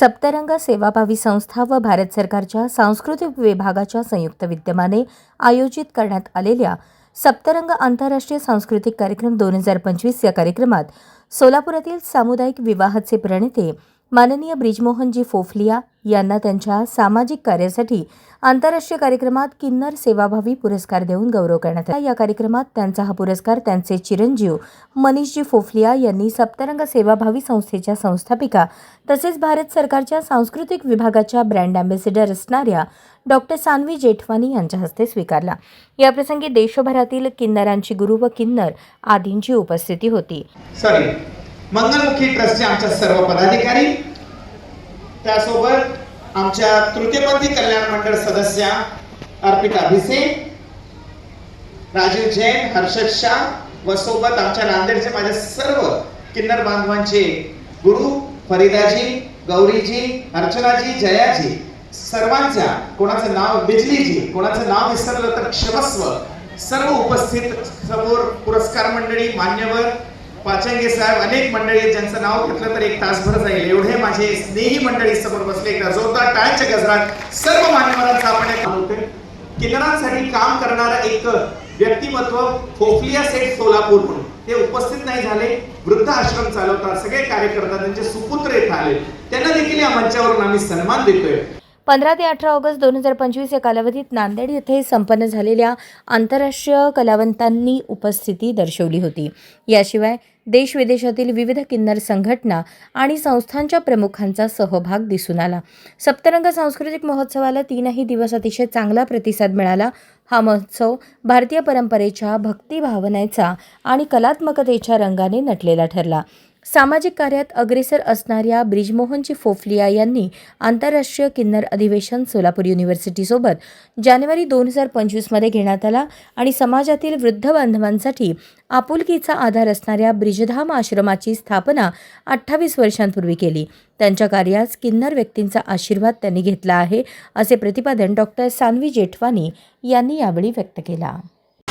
सप्तरंग सेवाभावी संस्था व भारत सरकारच्या सांस्कृतिक विभागाच्या संयुक्त विद्यमाने आयोजित करण्यात आलेल्या सप्तरंग आंतरराष्ट्रीय सांस्कृतिक कार्यक्रम दोन हजार पंचवीस या कार्यक्रमात सोलापुरातील सामुदायिक विवाहाचे प्रणेते माननीय ब्रिजमोहनजी फोफलिया यांना त्यांच्या सामाजिक कार्यासाठी आंतरराष्ट्रीय कार्यक्रमात किन्नर सेवाभावी पुरस्कार देऊन गौरव करण्यात आला. या कार्यक्रमात त्यांचा हा पुरस्कार त्यांचे चिरंजीव मनीषजी फोफलिया यांनी सप्तरंग सेवाभावी संस्थेच्या संस्थापिका तसेच भारत सरकारच्या सांस्कृतिक विभागाच्या ब्रँड अँबेसिडर असणाऱ्या डॉक्टर सान्वी जेठवानी यांच्या हस्ते स्वीकारला. याप्रसंगी देशभरातील किन्नरांची गुरु व किन्नर आदींची उपस्थिती होती. सॉरी मंगलमुखी ट्रस्टचे आमच्या सर्व पदाधिकारी त्यासोबत आमच्या तृतीयपंथी कल्याण मंडळ सदस्या अर्पिता भिसे राजीव जैन हर्षद शाह व सोबत आमच्या नांदेडचे माझ्या सर्व किन्नर बांधवांचे गुरु फरीदाजी गौरीजी अर्चनाजी जयाजी सर्वांच्या कोणाचं नाव बिजलीजी कोणाचं नाव विसरलं तर क्षमस्व सर्व उपस्थित समोर पुरस्कार मंडळी मान्यवर पाचंगे साहेब अनेक मंडळी आहेत ज्यांचं नाव घेतलं तर एक तासभर जाईल एवढे माझे स्नेही मंडळी समोर बसले एकदा. जोरदार टाळ्यांच्या गजरात सर्व मान्यवरांचा आपण एक किन्नरांसाठी काम करणारं एक व्यक्तिमत्व फोफलिया सेठ सोलापूर म्हणून. ते उपस्थित नाही झाले वृद्ध आश्रम चालवतात. सगळे कार्यकर्ता त्यांचे सुपुत्र येत आले. त्यांना देखील या मंचावरून आम्ही सन्मान देतोय. पंधरा ते अठरा ऑगस्ट दोन हजार पंचवीस या कालावधीत नांदेड येथे संपन्न झालेल्या आंतरराष्ट्रीय कलावंतांनी उपस्थिती दर्शवली होती. याशिवाय देश विदेशातील विविध किन्नर संघटना आणि संस्थांच्या प्रमुखांचा सहभाग दिसून आला. सप्तरंग सांस्कृतिक महोत्सवाला तीनही दिवस अतिशय चांगला प्रतिसाद मिळाला. हा महोत्सव भारतीय परंपरेच्या भक्तिभावनेचा आणि कलात्मकतेच्या रंगाने नटलेला ठरला. सामाजिक कार्यात अग्रेसर असणाऱ्या ब्रिजमोहनजी फोफलिया यांनी आंतरराष्ट्रीय किन्नर अधिवेशन सोलापूर युनिव्हर्सिटीसोबत जानेवारी दोन हजार पंचवीसमध्ये घेण्यात आला आणि समाजातील वृद्ध बांधवांसाठी आपुलकीचा आधार असणाऱ्या ब्रिजधाम आश्रमाची स्थापना अठ्ठावीस वर्षांपूर्वी केली. त्यांच्या कार्यास किन्नर व्यक्तींचा आशीर्वाद त्यांनी घेतला आहे असे प्रतिपादन डॉक्टर सान्वी जेठवानी यांनी यावेळी व्यक्त केला.